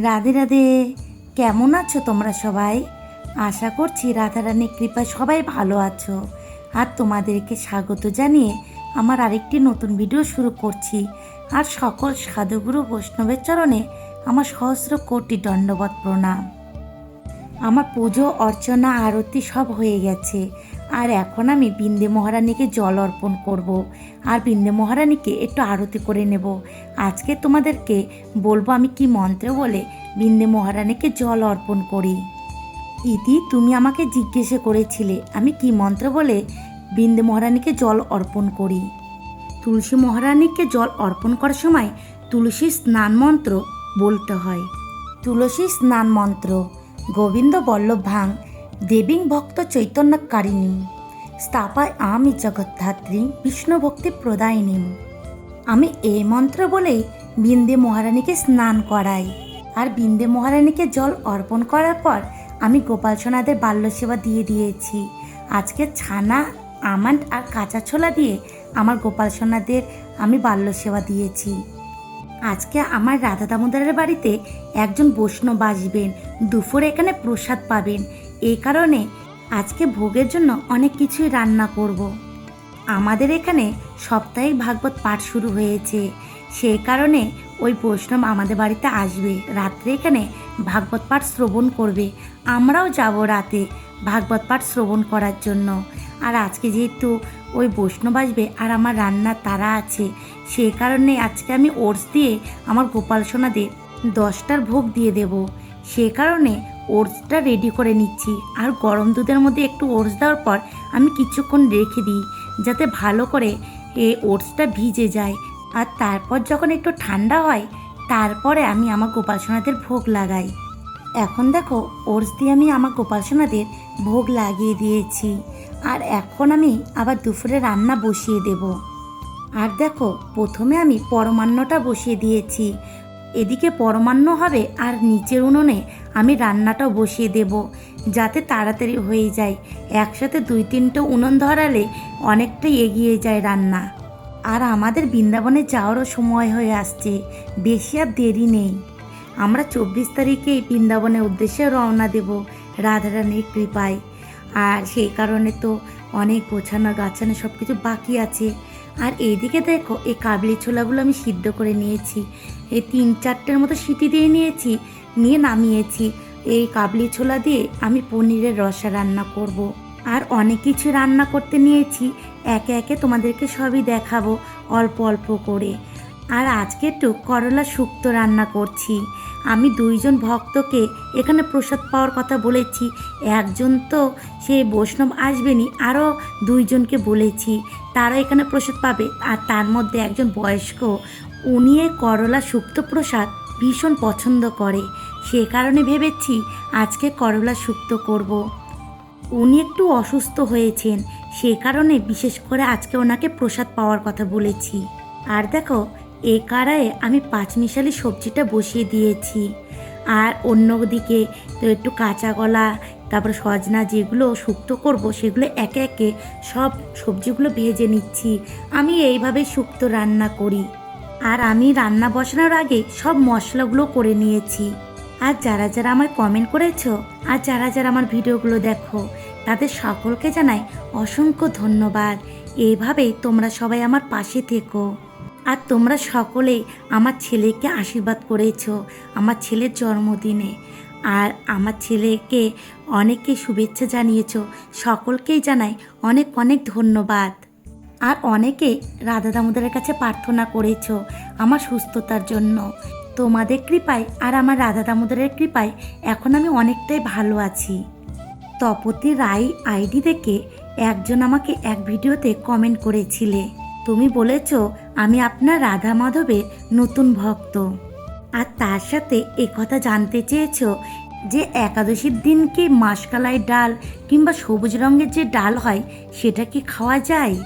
রাধে রাধে। কেমন আছো তোমরা সবাই? আশা করছি রাধারানীর কৃপায় সবাই ভালো আছো। আর তোমাদেরকে স্বাগত জানিয়ে আমার আরেকটি নতুন ভিডিও শুরু করছি। আর সকল সাধুগুরু বৈষ্ণবের চরণে আমার সহস্র কোটি দণ্ডবত প্রণাম। আমার পুজো, অর্চনা, আরতি সব হয়ে গেছে। আর এখন আমি বিন্দে মহারানীকে জল অর্পণ করব। আর বিন্দে মহারানীকে একটু আরতি করে নেব। আজকে তোমাদেরকে বলব আমি কি মন্ত্র বলে বিন্দে মহারানীকে জল অর্পণ করি। ইতি, তুমি আমাকে জিজ্ঞেসে করেছিলে, আমি কি মন্ত্র বলে বিন্দে মহারানীকে জল অর্পণ করি? তুলসী মহারানীকে জল অর্পণ করার সময় তুলসী স্নান মন্ত্র বলতে হয়। তুলসী স্নান মন্ত্র গোবিন্দ বল্লভ ভাং, দেবীং ভক্ত চৈতন্যকারিণী স্থাপায় আমি জগদ্ধাত্রী বিষ্ণু ভক্তি প্রদায়িনী। আমি এই মন্ত্র বলেই বিন্দে মহারানীকে স্নান করাই। আর বিন্দে মহারানীকে জল অর্পণ করার পর আমি গোপাল সোনাদের বাল্য সেবা দিয়ে দিয়েছি। আজকে ছানা, আমান্ড আর কাঁচা ছোলা দিয়ে আমার গোপাল সোনাদের আমি বাল্য সেবা দিয়েছি। আজকে আমার রাধা দামোদরের বাড়িতে একজন বৈষ্ণব আসবেন, দুপুরে এখানে প্রসাদ পাবেন। এই কারণে আজকে ভোগের জন্য অনেক কিছুই রান্না করব। আমাদের এখানে সাপ্তাহিক ভাগবত পাঠ শুরু হয়েছে। সেই কারণে ওই বৈষ্ণব আমাদের বাড়িতে আসবে। রাত্রে এখানে ভাগবত পাঠ শ্রবণ করবে। আমরাও যাব রাতে ভাগবত পাঠ শ্রবণ করার জন্য। আর আজকে যেহেতু ওই বৈষ্ণব আসবে আর আমার রান্নার তারা আছে। সেই কারণে আজকে আমি ওটস দিয়ে আমার গোপাল সোনাদের দশটার ভোগ দিয়ে দেব। সে কারণে ওটসটা রেডি করে নিচ্ছি। আর গরম দুধের মধ্যে একটু ওটস দেওয়ার পর আমি কিছুক্ষণ রেখে দিই, যাতে ভালো করে এ ওটসটা ভিজে যায়। আর তারপর যখন একটু ঠান্ডা হয়, তারপরে আমি আমার গোপাল সোনাদের ভোগ লাগাই। এখন দেখো, ওটস দিয়ে আমি আমার গোপাল সোনাদের ভোগ লাগিয়ে দিয়েছি। আর এখন আমি আবার দুপুরে রান্না বসিয়ে দেব। আর দেখো, প্রথমে আমি পরমান্নটা বসিয়ে দিয়েছি। এদিকে পরমান্ন হবে আর নিচের উনুনে আমি রান্নাটাও বসিয়ে দেব, যাতে তাড়াতাড়ি হয়ে যায়। একসাথে দুই তিনটে উনুন ধরালে অনেকটাই এগিয়ে যায় রান্না। আর আমাদের বৃন্দাবনে যাওয়ারও সময় হয়ে আসছে, বেশি আর দেরি নেই। আমরা চব্বিশ তারিখে বৃন্দাবনের উদ্দেশ্যে রওনা দেব, রাধারানীর কৃপায়। আর সেই কারণে তো অনেক গোছানো, গাছানো সব কিছু বাকি আছে। আর এইদিকে দেখো, এই কাবলি ছোলাগুলো আমি সিদ্ধ করে নিয়েছি। এই তিন চারটের মতো সিটি দিয়ে নিয়েছি, নিয়ে নামিয়েছি। এই কাবলি ছোলা দিয়ে আমি পনিরের রসা রান্না করব। আর অনেক কিছু রান্না করতে নিয়েছি, একে একে তোমাদেরকে সবই দেখাবো অল্প অল্প করে। আর আজকে একটু করলা শুক্তো রান্না করছি। আমি দুইজন ভক্তকে এখানে প্রসাদ পাওয়ার কথা বলেছি। একজন তো সে বৈষ্ণব আসবেনি, আরও দুইজনকে বলেছি, তারা এখানে প্রসাদ পাবে। আর তার মধ্যে একজন বয়স্ক, উনি করলা শুক্তো প্রসাদ ভীষণ পছন্দ করে। সে কারণে ভেবেছি আজকে করলা শুক্তো করব। উনি একটু অসুস্থ হয়েছেন, সে কারণে বিশেষ করে আজকে ওনাকে প্রসাদ পাওয়ার কথা বলেছি। আর দেখো এই কারায়ে আমি পাঁচমিশালি সবজিটা বসিয়ে দিয়েছি। আর অন্যদিকে তো একটু কাঁচা কলা, তারপরে সজনা যেগুলো শুক্তো করব সেগুলো একে একে সব সবজিগুলো ভেজে নিচ্ছি। আমি এইভাবে শুক্তো রান্না করি। আর আমি রান্না বসানোর আগে সব মশলাগুলো করে নিয়েছি। আর যারা যারা আমার কমেন্ট করেছ, আর যারা যারা আমার ভিডিওগুলো দেখো, তাদের সকলকে জানাই অসংখ্য ধন্যবাদ। এইভাবেই তোমরা সবাই আমার পাশে থেকো। আর তোমরা সকলে আমার ছেলেকে আশীর্বাদ করেছ আমার ছেলের জন্মদিনে। আর আমার ছেলেকে অনেকে শুভেচ্ছা জানিয়েছ, সকলকেই জানাই অনেক অনেক ধন্যবাদ। আর অনেকে রাধা দামোদরের কাছে প্রার্থনা করেছ আমার সুস্থতার জন্য। তোমাদের কৃপায় আর আমার রাধা দামোদরের কৃপায় এখন আমি অনেকটাই ভালো আছি। তপতি রায় আইডি থেকে একজন আমাকে এক ভিডিওতে কমেন্ট করেছিলে। তুমি বলেছ আমি আপনার রাধা মাধবের নতুন ভক্ত। আর তার সাথে এ কথা জানতে চেয়েছ যে একাদশীর দিন কি মাসকালাই ডাল কিংবা সবুজ রঙের যে ডাল হয়, সেটা কি খাওয়া যায়?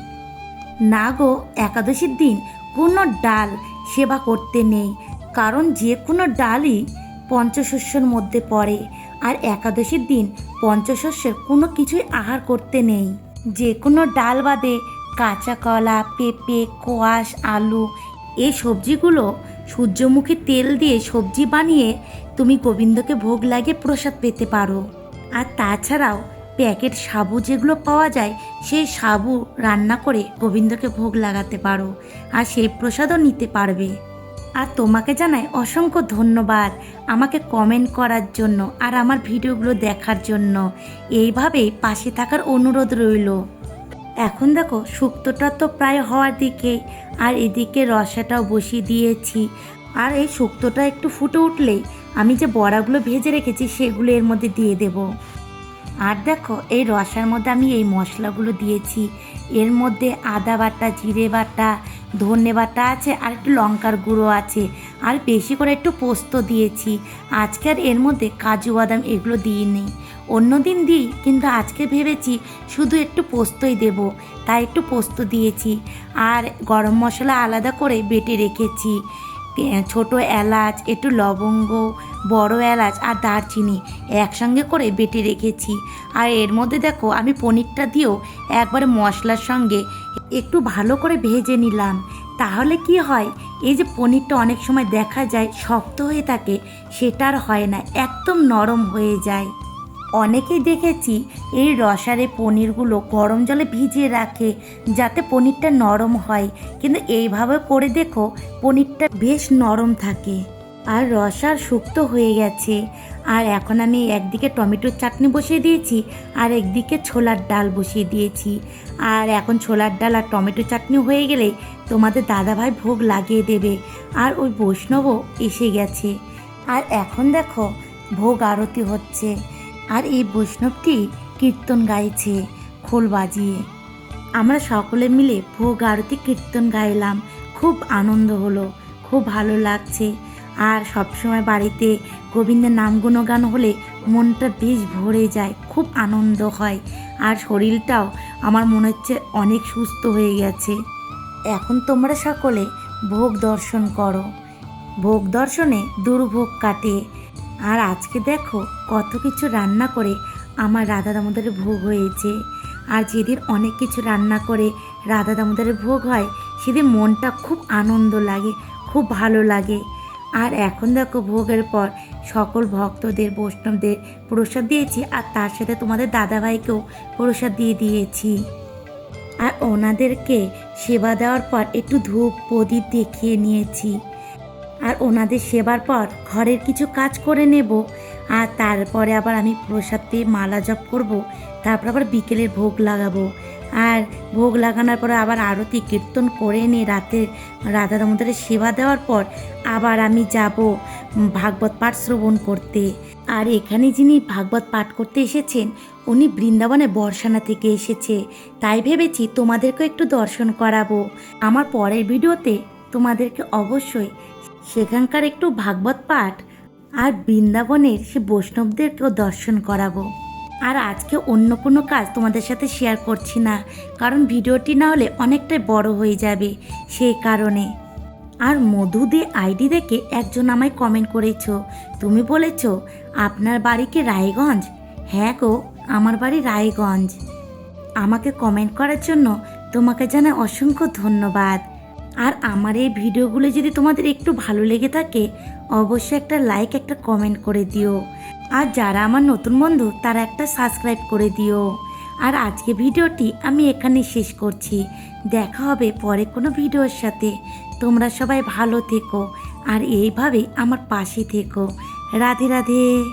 না গো, একাদশীর দিন কোনো ডাল সেবা করতে নেই, কারণ যে কোনো ডালই পঞ্চশস্যের মধ্যে পড়ে, আর একাদশীর দিন পঞ্চশস্যের কোনো কিছুই আহার করতে নেই। যে কোনো ডাল বাদে কাঁচা কলা পেঁপে, কোয়াশ, আলু, এই সবজিগুলো সূর্যমুখী তেল দিয়ে সবজি বানিয়ে তুমি গোবিন্দকে ভোগ লাগিয়ে প্রসাদ পেতে পারো। আর তাছাড়াও প্যাকেট সাবু যেগুলো পাওয়া যায়, সেই সাবু রান্না করে গোবিন্দকে ভোগ লাগাতে পারো আর সেই প্রসাদও নিতে পারবে। আর তোমাকে জানাই অসংখ্য ধন্যবাদ আমাকে কমেন্ট করার জন্য আর আমার ভিডিওগুলো দেখার জন্য। এইভাবেই পাশে থাকার অনুরোধ রইল। এখন দেখো, শুক্তটা তো প্রায় হওয়ার দিকে, আর এদিকে রসাটাও বসিয়ে দিয়েছি। আর এই শুক্তটা একটু ফুটে উঠলেই আমি যে বড়াগুলো ভেজে রেখেছি, সেগুলো এর মধ্যে দিয়ে দেব। আর দেখো, এই রসার মধ্যে আমি এই মশলাগুলো দিয়েছি। এর মধ্যে আদা বাটা, জিরে বাটা ধনে বাটা আছে, আর একটু লঙ্কার গুঁড়ো আছে, আর বেশি করে একটু পোস্ত দিয়েছি। আজকে আর এর মধ্যে কাজু বাদাম এগুলো দিইনি। অন্য দিন দিই, কিন্তু আজকে ভেবেছি শুধু একটু পোস্তই দেব, তাই একটু পোস্ত দিয়েছি। আর গরম মশলা আলাদা করে বেটে রেখেছি। ছোট এলাচ, একটু লবঙ্গ, বড় এলাচ আর দারচিনি একসঙ্গে করে বেটে রেখেছি। আর এর মধ্যে দেখো, আমি পনিরটা দিয়েও একবারে মশলার সঙ্গে একটু ভালো করে ভেজে নিলাম। তাহলে কি হয়? এই যে পনিরটা অনেক সময় দেখা যায় শক্ত হয়ে থাকে, সেটা আর হয় না, একদম নরম হয়ে যায়। অনেকেই দেখেছি এই রসারে পনিরগুলো গরম জলে ভিজিয়ে রাখে, যাতে পনিরটা নরম হয়। কিন্তু এইভাবে করে দেখো, পনিরটা বেশ নরম থাকে। আর রস আর শুক্ত হয়ে গেছে। আর এখন আমি একদিকে টমেটোর চাটনি বসিয়ে দিয়েছি, আর একদিকে ছোলার ডাল বসিয়ে দিয়েছি। আর এখন ছোলার ডাল আর টমেটো চাটনি হয়ে গেলে তোমাদের দাদাভাই ভোগ লাগিয়ে দেবে, আর ওই বৈষ্ণবও এসে গেছে। আর এখন দেখো, ভোগ আরতি হচ্ছে, আর এই বৈষ্ণবটি কীর্তন গাইছে, খোল বাজিয়ে। আমরা সকলে মিলে ভোগ আরতি কীর্তন গাইলাম, খুব আনন্দ হলো, খুব ভালো লাগছে। আর সবসময় বাড়িতে গোবিন্দের নাম গুণগান হলে মনটা বেশ ভরে যায়, খুব আনন্দ হয়। আর শরীরটাও আমার মনে হচ্ছে অনেক সুস্থ হয়ে গেছে। এখন তোমরা সকলে ভোগ দর্শন করো। ভোগ দর্শনে দুর্ভোগ কাটে। আর আজকে দেখো কত কিছু রান্না করে আমার রাধা দামোদরের ভোগ হয়েছে। আর যেদিন অনেক কিছু রান্না করে রাধা দামোদরের ভোগ হয়, সেদিন মনটা খুব আনন্দ লাগে, খুব ভালো লাগে। আর এখন দেখো ভোগের পর সকল ভক্তদের, বৈষ্ণবদের প্রসাদ দিয়েছি আর তার সাথে তোমাদের দাদাভাইকেও প্রসাদ দিয়ে দিয়েছি। আর ওনাদেরকে সেবা দেওয়ার পর একটু ধূপ প্রদীপ দেখিয়ে নিয়েছি। আর ওনাদের সেবার পর ঘরের কিছু কাজ করে নেব। আর তারপরে আবার আমি প্রসাদ পেয়ে মালা জপ করব। তারপর আবার বিকেলের ভোগ লাগাবো। আর ভোগ লাগানোর পরে আবার আরতি কীর্তন করে নিয়ে রাতে রাধা দামোদরের সেবা দেওয়ার পর আবার আমি যাব ভাগবত পাঠ শ্রবণ করতে। আর এখানে যিনি ভাগবত পাঠ করতে এসেছেন, উনি বৃন্দাবনে বর্ষানা থেকে এসেছে। তাই ভেবেছি তোমাদেরকেও একটু দর্শন করাবো। আমার পরের ভিডিওতে তোমাদেরকে অবশ্যই সেখানকার একটু ভাগবত পাঠ আর বৃন্দাবনের সে বৈষ্ণবদেরকেও দর্শন করাবো। আর আজকে অন্য কোনো কাজ তোমাদের সাথে শেয়ার করছি না, কারণ ভিডিওটি না হলে অনেকটাই বড় হয়ে যাবে, সেই কারণে। আর মধু দে আইডি দেখে একজন আমায় কমেন্ট করেছ, তুমি বলেছ, আপনার বাড়ি কি রায়গঞ্জ? হ্যাঁ গো, আমার বাড়ি রায়গঞ্জ। আমাকে কমেন্ট করার জন্য তোমাকে জানাই অসংখ্য ধন্যবাদ। আর আমার এই ভিডিওগুলো যদি তোমাদের একটু ভালো লেগে থাকে অবশ্যই একটা লাইক একটা কমেন্ট করে দিও। আর যারা আমার নতুন বন্ধু, তারা একটা সাবস্ক্রাইব করে দিও। আর আজকে ভিডিওটি আমি এখানে শেষ করছি। দেখা হবে পরে কোনো ভিডিওর সাথে। তোমরা সবাই ভালো থেকো। আর এইভাবেই আমার পাশে থেকো। রাধে রাধে।